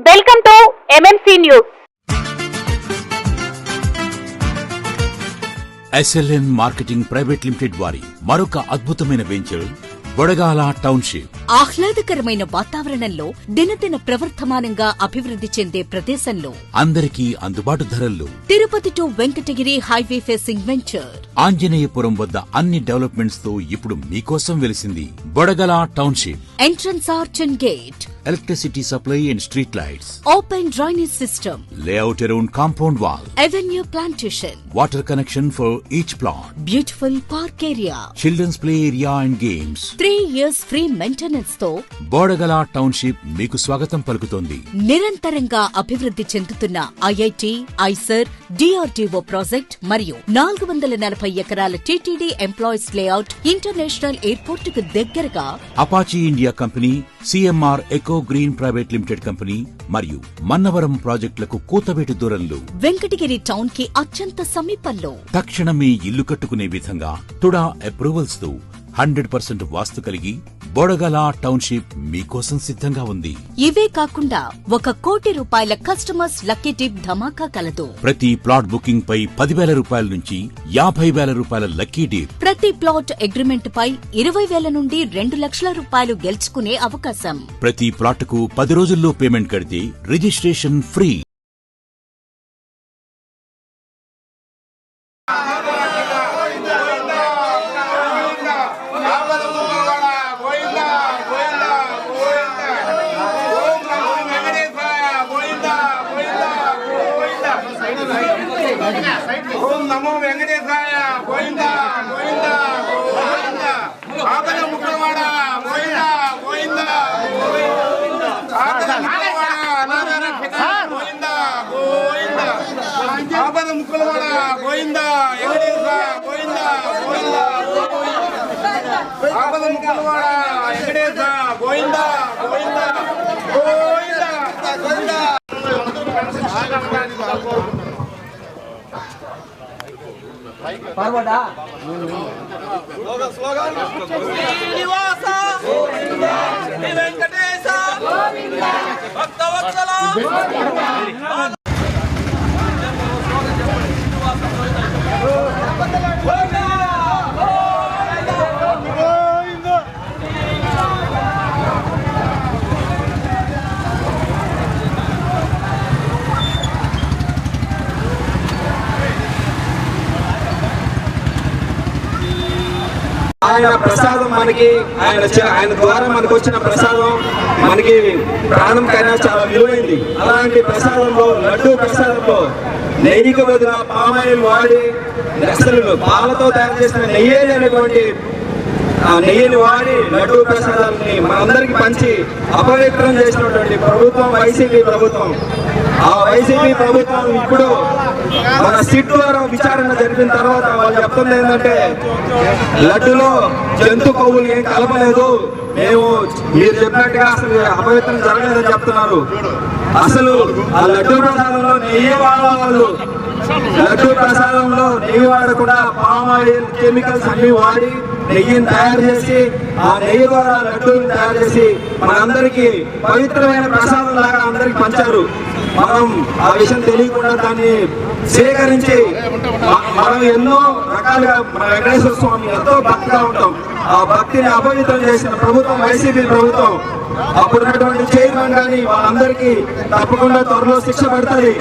Welcome to MMC news SLN marketing private limited వారి మరొక అద్భుతమైన వెంచర్ బొడగాల టౌన్షిప్ ఆహ్లాదకరమైన వాతావరణంలో దినదిన ప్రవర్ధమానంగా అభివృద్ధి చెందే ప్రదేశంలో. అందరికీ అందుబాటు ధరల్లో. Tirupati to Venkatagiri highway facing venture. Anjaneyapuram వద్ద అన్ని డెవలప్మెంట్స్తో ఇప్పుడు మీకోసం వెలిసింది Bodagala township. Entrance arch and gate. Electricity supply and street lights. Open drainage system. Layout around compound wall. Avenue plantation. Water connection for each plot. Beautiful park area. Children's play area and games. Three years free maintenance. తో Bodagala township మీకు స్వాగతం పలుకుతోంది. నిరంతరంగా అభివృద్ధి చెందుతున్న IIT IISER DRDO project మరియు నాలుగు వందల నలభై ఎకరాల టీటీడీ ఎంప్లాయీస్ లేఅవుట్ ఇంటర్నేషనల్ ఎయిర్పోర్ట్కు దగ్గరగా Apache India company CMR eco green private limited company మరియు మన్నవరం ప్రాజెక్టులకు కూతవేటు దూరంలో వెంకటగిరి టౌన్కి అత్యంత సమీపంలో తక్షణమే ఇల్లు కట్టుకునే విధంగా తుడా అప్రూవల్స్తో హండ్రెడ్ పర్సెంట్ వాస్తు కలిగి బొడగల టౌన్షిప్ మీకోసం సిద్ధంగా ఉంది. ఇవే కాకుండా ఒక కోటి రూపాయల కస్టమర్స్ లక్కీ టిప్ ధమాకా కలదు ప్రతి ప్లాట్ బుకింగ్ పై పదివేల రూపాయల నుంచి యాభై వేల రూపాయల లక్కీ డీప్ ప్రతి ప్లాట్ అగ్రిమెంట్ పై ఇరవై వేల నుండి రెండు లక్షల రూపాయలు గెలుచుకునే అవకాశం. ప్రతి ప్లాట్కు పది రోజుల్లో పేమెంట్ కడితే రిజిస్ట్రేషన్ ఫ్రీ ఓం నమో వెంకటేశాయ గోవింద గోవింద గోవింద ఆకల ముక్కలవాడ గోవింద గోవింద ఆకల ముక్కలవాడ అనాథ రక్షక గోవింద గోవింద ఆపద ముక్కలవాడ గోవింద వెంకటేశ గోవింద గోవింద గోవింద గోవింద గోవింద గోవింద. శ్రీనివాస శ్రీ వెంకటేశ భక్తవత్సల ఆయన ప్రసాదం మనకి ఆయన ఆయన ద్వారా మనకు వచ్చిన ప్రసాదం మనకి ప్రాణం కన్నా చాలా విలువైంది. అలాంటి ప్రసాదంలో లడ్డు ప్రసాదంలో నెయ్యికి బదులు పామాయిల్ వాడి అసలు పాలతో తయారు చేసిన నెయ్యి అనేటువంటి ఆ నెయ్యిని వాడి లడ్డు ప్రసాదాన్ని మనందరికి పంచి అపవిత్రం చేసినటువంటి ప్రభుత్వం వైసీపీ ప్రభుత్వం. ఆ వైసీపీ ప్రభుత్వం ఇప్పుడు మన సిట్ ద్వారా విచారణ జరిపిన తర్వాత వాళ్ళు చెప్తుంది ఏంటంటే లడ్డులో జంతు కొవ్వులు ఏం కలపలేదు. మేము మీరు చెప్పినట్టుగా అసలు అపవిత్రం జరగలేదని చెప్తున్నారు. అసలు ఆ లడ్డు ప్రసాదంలో నెయ్యి వాళ్ళు లడ్డు ప్రసాదంలో నెయ్యి వాడకుండా పామ్ ఆయిల్ కెమికల్స్ అన్ని వాడి నెయ్యిని తయారు చేసి ఆ నెయ్యి ద్వారా లడ్డూని తయారు చేసి మనందరికీ పవిత్రమైన ప్రసాదం లాగా అందరికి పంచారు. మనం ఆ విషయం తెలియకుండా దాన్ని స్వీకరించి మనం ఎన్నో రకాలుగా మన వెంకటేశ్వర స్వామి ఎంతో భక్తిగా ఉంటాం. ఆ భక్తిని అపవిత్రం చేసిన ప్రభుత్వం వైసీపీ ప్రభుత్వం అప్పుడున్నటువంటి చైర్మన్ కానీ వాళ్ళందరికీ తప్పకుండా త్వరలో శిక్ష పడుతుంది.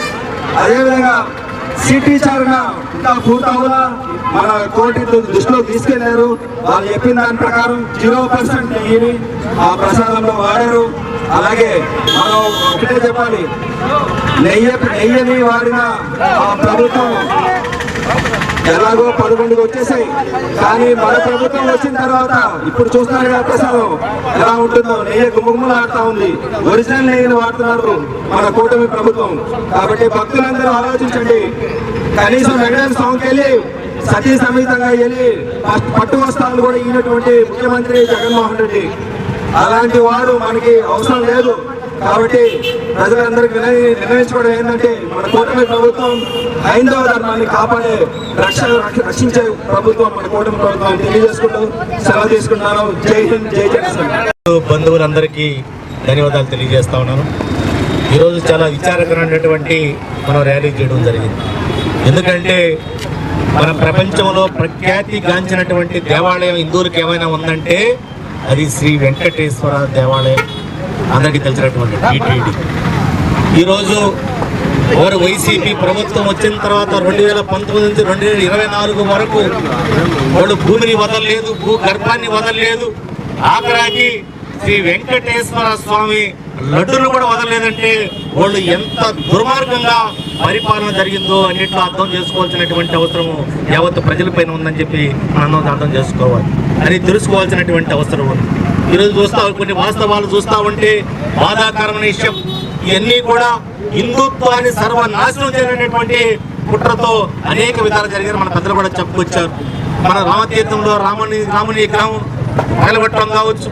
అదేవిధంగా సిటీ చారణ ఇంకా పూర్తవులా మన కోర్టు దృష్టిలో తీసుకెళ్ళారు. వాళ్ళు చెప్పిన దాని ప్రకారం జీరో పర్సెంట్ నెయ్యిని ఆ ప్రసాదంలో వాడారు. అలాగే మనం ఒకటే చెప్పాలి. నెయ్యి నెయ్యిని వాడిన ఆ ప్రభుత్వం ఎలాగో పదకొండుకి వచ్చేసాయి. కానీ మన ప్రభుత్వం వచ్చిన తర్వాత ఇప్పుడు చూస్తున్నారు కదా ప్రసాదం ఎలా ఉంటుందో నెయ్యి గుమ్మగుమ్మలాడుతా ఉంది. ఒరిజినల్ నెయ్యిని వాడుతున్నారు మన కూటమి ప్రభుత్వం. కాబట్టి భక్తులందరూ ఆలోచించండి. కనీసం వెంకటేశ్వర స్వామికి వెళ్ళి సతీ సమేతంగా వెళ్ళి పట్టు వస్త్రాలు కూడా ఈనటువంటి ముఖ్యమంత్రి జగన్మోహన్ రెడ్డి. అలాంటి వాడు మనకి అవసరం లేదు. కాబట్టి ప్రజలందరికీ వినయ- నిర్ణయించుకోవడం ఏంటంటే మన కూటమి ప్రభుత్వం హైందవ ధర్మాన్ని కాపాడే రక్ష రక్షించే ప్రభుత్వం మన కూటమి ప్రభుత్వం తెలియజేసుకుంటూ సెలవు తీసుకుంటున్నాను. జై హింద్ జై జగన్ బంధువులందరికీ ధన్యవాదాలు తెలియజేస్తా ఉన్నాను. ఈరోజు చాలా విచారకరమైనటువంటి మనం ర్యాలీ చేయడం జరిగింది. ఎందుకంటే మన ప్రపంచంలో ప్రఖ్యాతి గాంచినటువంటి దేవాలయం ఇందూరుకి ఏమైనా ఉందంటే అది శ్రీ వెంకటేశ్వర దేవాలయం. అందరికీ తెలిసినటువంటి టీటీడీ. ఈరోజు ఎవరు వైసీపీ ప్రభుత్వం వచ్చిన తర్వాత రెండు వేల పంతొమ్మిది నుంచి రెండు వేల ఇరవై నాలుగు వరకు వాళ్ళు భూమిని వదలలేదు భూ గర్భాన్ని వదలలేదు. ఆఖరాకి శ్రీ వెంకటేశ్వర స్వామి లడ్డును కూడా వదలలేదంటే వాళ్ళు ఎంత దుర్మార్గంగా పరిపాలన జరిగిందో అన్నింటిలో అర్థం చేసుకోవాల్సినటువంటి అవసరం యావత్ ప్రజలపైన ఉందని చెప్పి మనం అర్థం చేసుకోవాలి. అని తెలుసుకోవాల్సినటువంటి అవసరం ఉంది. ఈరోజు చూస్తా కొన్ని వాస్తవాలు చూస్తా ఉంటే బాధాకరమైన విషయం. ఇవన్నీ కూడా హిందుత్వాన్ని సర్వనాశనం చేయనటువంటి కుట్రతో అనేక విధాలు జరిగారు మన పెద్దలు కూడా చెప్పుకొచ్చారు. మన రామతీర్థంలో రాముని రాముని విగ్రహం నిలబెట్టడం కావచ్చు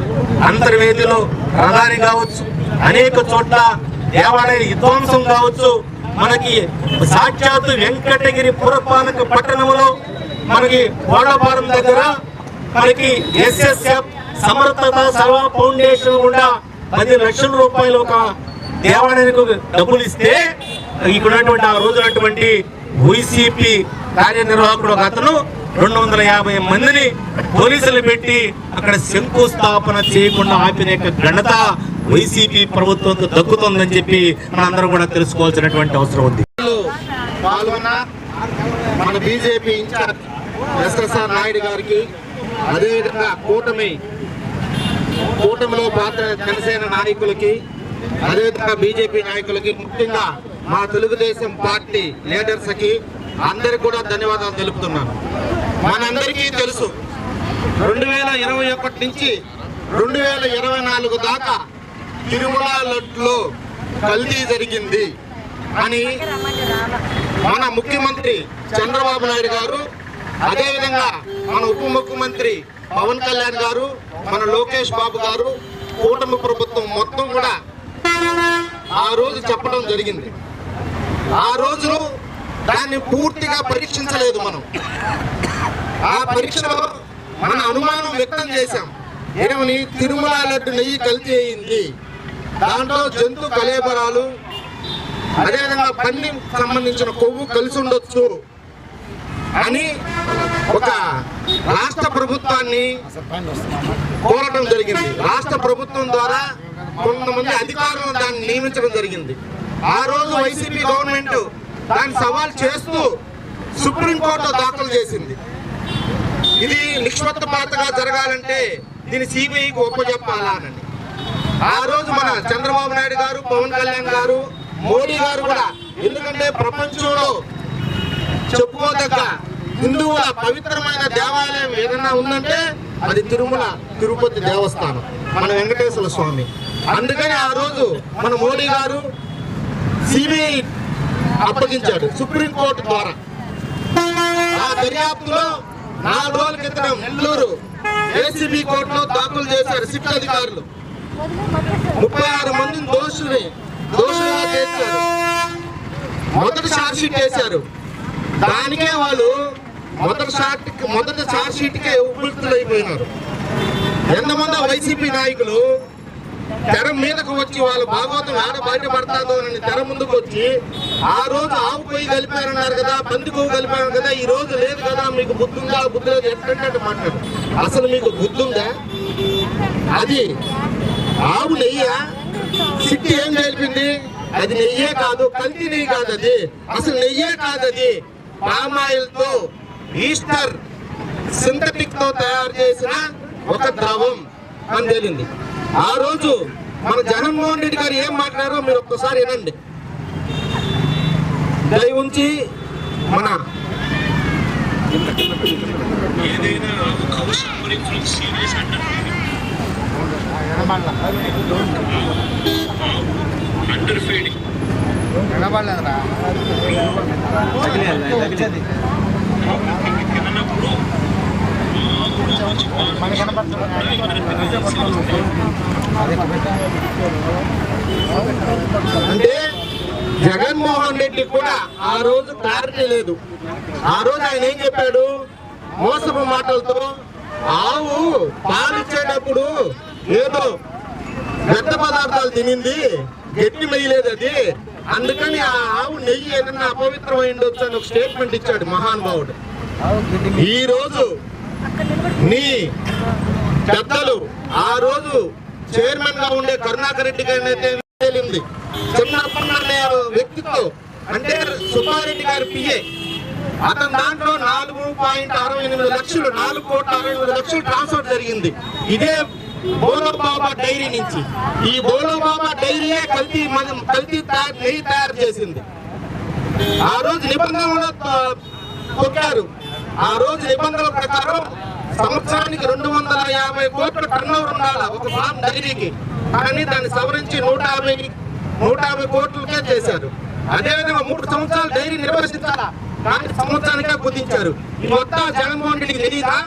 అంతర్వేదిలో రథాని కావచ్చు అనేక చోట్ల దేవాలయ విధ్వంసం కావచ్చు మనకి సాక్షాత్తు వెంకటగిరి పురపాలక పట్టణంలో మనకి కోడపారం దగ్గర మనకి ఎస్ఎస్ఎఫ్ సమర్థత సర్వ ఫౌండేషన్ గుండా పది లక్షల రూపాయలు ఒక దేవాలయానికి డబ్బులు ఇస్తే ఇక్కడ ఉన్నటువంటి ఆ రోజునటువంటి వైసీపీ కార్యనిర్వాహకుడు ఒక అతను రెండు వందల యాభై మందిని పోలీసులు పెట్టి అక్కడ శంకుస్థాపన చేయకుండా ఆపిన యొక్క ఘనత వైసీపీ ప్రభుత్వంతో దక్కుతుందని చెప్పి మనందరం కూడా తెలుసుకోవాల్సినటువంటి అవసరం ఉంది. పాల్గొన్న మన బీజేపీ ఇన్ఛార్జ్ ఎస్ఎస్ఆర్ నాయుడు గారికి అదేవిధంగా కూటమి కూటమిలో పాత్ర జనసేన నాయకులకి అదేవిధంగా బీజేపీ నాయకులకి ముఖ్యంగా మా తెలుగుదేశం పార్టీ లీడర్స్కి అందరికి కూడా ధన్యవాదాలు తెలుపుతున్నాను. మనందరికీ తెలుసు రెండు వేల ఇరవై ఒకటి నుంచి రెండు వేల ఇరవై నాలుగు దాకా తిరుమల లడ్లో కల్తీ జరిగింది అని మన ముఖ్యమంత్రి చంద్రబాబు నాయుడు గారు అదేవిధంగా మన ఉప ముఖ్యమంత్రి పవన్ కళ్యాణ్ గారు మన లోకేష్ బాబు గారు కూటమి ప్రభుత్వం మొత్తం కూడా ఆ రోజు చెప్పడం జరిగింది. ఆ రోజు దాన్ని పూర్తిగా పరీక్షించలేదు మనం. ఆ పరీక్షలో మన అనుమానం వ్యక్తం చేశాం. ఏమని? తిరుమల లడ్డు నెయ్యి కల్తీ అయింది. దాంట్లో జంతు కలేబరాలు అదేవిధంగా పన్ని సంబంధించిన కొవ్వు కలిసి ఉండొచ్చు అని ఒక రాష్ట్ర ప్రభుత్వాన్ని కోరటం జరిగింది. రాష్ట్ర ప్రభుత్వం ద్వారా కొంతమంది అధికారులు దాన్ని నియమించడం జరిగింది. ఆ రోజు వైసీపీ గవర్నమెంట్ దాన్ని సవాల్ చేస్తూ సుప్రీంకోర్టు దాఖలు చేసింది. ఇది నిష్పక్షపాతగా జరగాలంటే దీన్ని సిబిఐకి ఒప్పజెప్పాలని అని. ఆ రోజు మన చంద్రబాబు నాయుడు గారు పవన్ కళ్యాణ్ గారు మోడీ గారు కూడా ఎందుకంటే ప్రపంచంలో చెప్పుకోదగ్గ హిందువుల పవిత్రమైన దేవాలయం ఏదైనా ఉందంటే అది తిరుమల తిరుపతి దేవస్థానం. మన వెంకటేశ్వర స్వామి. అందుకని ఆ రోజు మన మోడీ గారు సిబిఐ అప్పగించాడు సుప్రీంకోర్టు ద్వారా. ఆ దర్యాప్తులో నాలుగు రోజుల క్రితం నెల్లూరు ఏసీబీ కోర్టులో దాఖలు చేశారు సిట్ అధికారులు. ముప్పై ఆరు మందిని దోషుని దోషులుగా చేశారు. మొదటి షార్ట్షీట్ వేశారు. దానికే వాళ్ళు మొదటి షార్ట్ మొదటి షార్ట్షీట్కే షీట్ ఎంతమంది వైసీపీ నాయకులు తెర మీదకు వచ్చి వాళ్ళ భాగవతం ఆడ బయటపడతాదో అని తెర ముందుకు వచ్చి ఆ రోజు ఆవు పొయ్యి కలిపారన్నారు కదా పంది కొవ్వు కలిపారు కదా ఈ రోజు లేదు కదా మీకు బుద్ధుందా బుద్ధి లేదు ఎట్లంటే మాట్లాడు. అసలు మీకు బుద్ధుందా? అది ఆవు నెయ్య? సిట్టి ఏం కలిపింది? అది నెయ్యే కాదు కల్తీ నెయ్యి కాదు అది. అసలు నెయ్యే కాదు అది. పామాయిల్తో ఈస్టర్ సింథటిక్తో తయారు చేసిన ఒక ద్రవం అని తేలింది. ఆ రోజు మన జగన్మోహన్ రెడ్డి గారు ఏం మాట్లాడారో మీరు ఒక్కసారి వినండి. దయ ఉంచి మన అంటే జగన్మోహన్ రెడ్డి కూడా ఆ రోజు క్లారిటీ లేదు. ఆ రోజు ఆయన ఏం చెప్పాడు? మోసపు మాటలతో ఆవు పాలిచ్చేటప్పుడు ఏదో వ్యర్థ పదార్థాలు తినింది గట్టి మెయ్యలేదు అది. అందుకని ఆ ఆవు నెయ్యి ఏదన్నా అపవిత్రమై ఉండొచ్చు అని ఒక స్టేట్మెంట్ ఇచ్చాడు మహానుభావుడు. ఈ రోజు నీ పెద్దలు ఆ రోజు చైర్మన్గా ఉండే కరుణాకర్ రెడ్డి గారిని అయితే తేలింది చిన్నప్పటి వ్యక్తిత్వం. అంటే సుబ్బారెడ్డి గారి పిఏ అతని దాంట్లో నాలుగు పాయింట్ అరవై ఎనిమిది లక్షలు నాలుగు కోట్ల అరవై ఎనిమిది లక్షలు ట్రాన్స్ఫర్ జరిగింది. ఇదే బోలోబాబా డైరీ నుంచి. ఈ బోలోబాబా డైరీయే కల్తీ మన కల్తీ తయారు నెయ్యి తయారు చేసింది. ఆ రోజు నిబంధనలు కొట్టారు. ఆ రోజు నిబంధనల ప్రకారం సంవత్సరానికి రెండు వందల యాభై కోట్ల టర్నోవర్ ఉండాల ఒక ఫామ్ డైరీకి? కానీ దాన్ని సవరించి నూట యాభై నూట యాభై కోట్లకే చేశారు. అదేవిధంగా మూడు సంవత్సరాలు డైరీ నిర్వహించాలా? కానీ సంవత్సరానికే కుదించారు. ఈ మొత్తం జగన్మోహన్ రెడ్డికి తెలియదా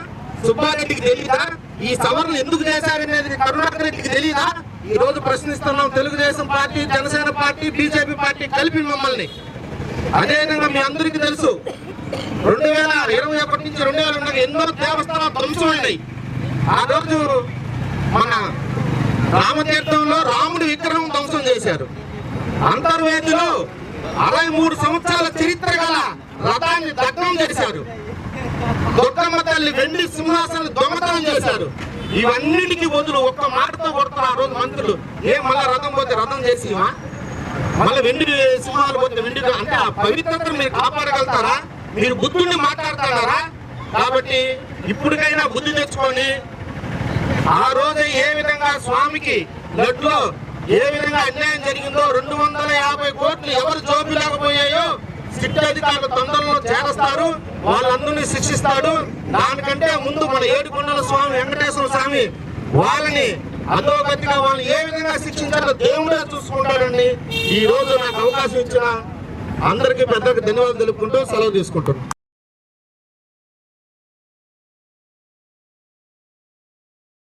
సుబ్బారెడ్డికి తెలియదా ఈ సవరణ ఎందుకు చేశారనేది కరుణాకర్ రెడ్డికి తెలియదా ఈ రోజు ప్రశ్నిస్తున్నాం Telugu Desam party Janasena party BJP party కలిపి మమ్మల్ని. అదేవిధంగా మీ అందరికీ తెలుసు రెండు వేల ఇరవై ఒకటి నుంచి రెండు వేల రెండు ఎన్నో దేవస్థానాలు ధ్వంసమైనాయి. ఆ రోజు మన రామతీర్థంలో రాముడి విగ్రహం ధ్వంసం చేశారు. అంతర్వేదిలో అరవై మూడు సంవత్సరాల చరిత్ర గల రథాన్ని దగ్నం చేశారు. దుర్గమ్మ తల్లి వెండి సింహాసనం దొంగతనం చేశారు. ఇవన్నిటికీ వదులు ఒక్క మాటతో కొడతారు ఆ రోజు మంత్రులు. ఏం మళ్ళా రథం పోతే రథం చేసివా? మళ్ళీ వెండి సింహాలు పోతే వెండి అంటే ఆ పవిత్రతను మీరు కాపాడగలుగుతారా? మీరు బుద్ధుడిని మాట్లాడుతున్నారా? కాబట్టి ఇప్పటికైనా బుద్ధి తెచ్చుకొని ఆ రోజు ఏ విధంగా స్వామికి లడ్లో ఏ విధంగా అన్యాయం జరిగిందో రెండు వందల యాభై కోట్లు ఎవరు జోబు లేకపోయాయో సిట్ అధికారులు తొందరలో చేరస్తారు వాళ్ళందరినీ శిక్షిస్తాడు. దానికంటే ముందు మన ఏడుకొండల స్వామి వెంకటేశ్వర స్వామి వాళ్ళని అధోగతిగా వాళ్ళని ఏ విధంగా శిక్షించాలో దేవుడే చూసుకుంటాడండి. ఈ రోజు నాకు అవకాశం ఇచ్చిన అందరికీ పెద్దకు ధన్యవాదాలు తెలుపుకుంటూ సెలవు తీసుకుంటున్నాను.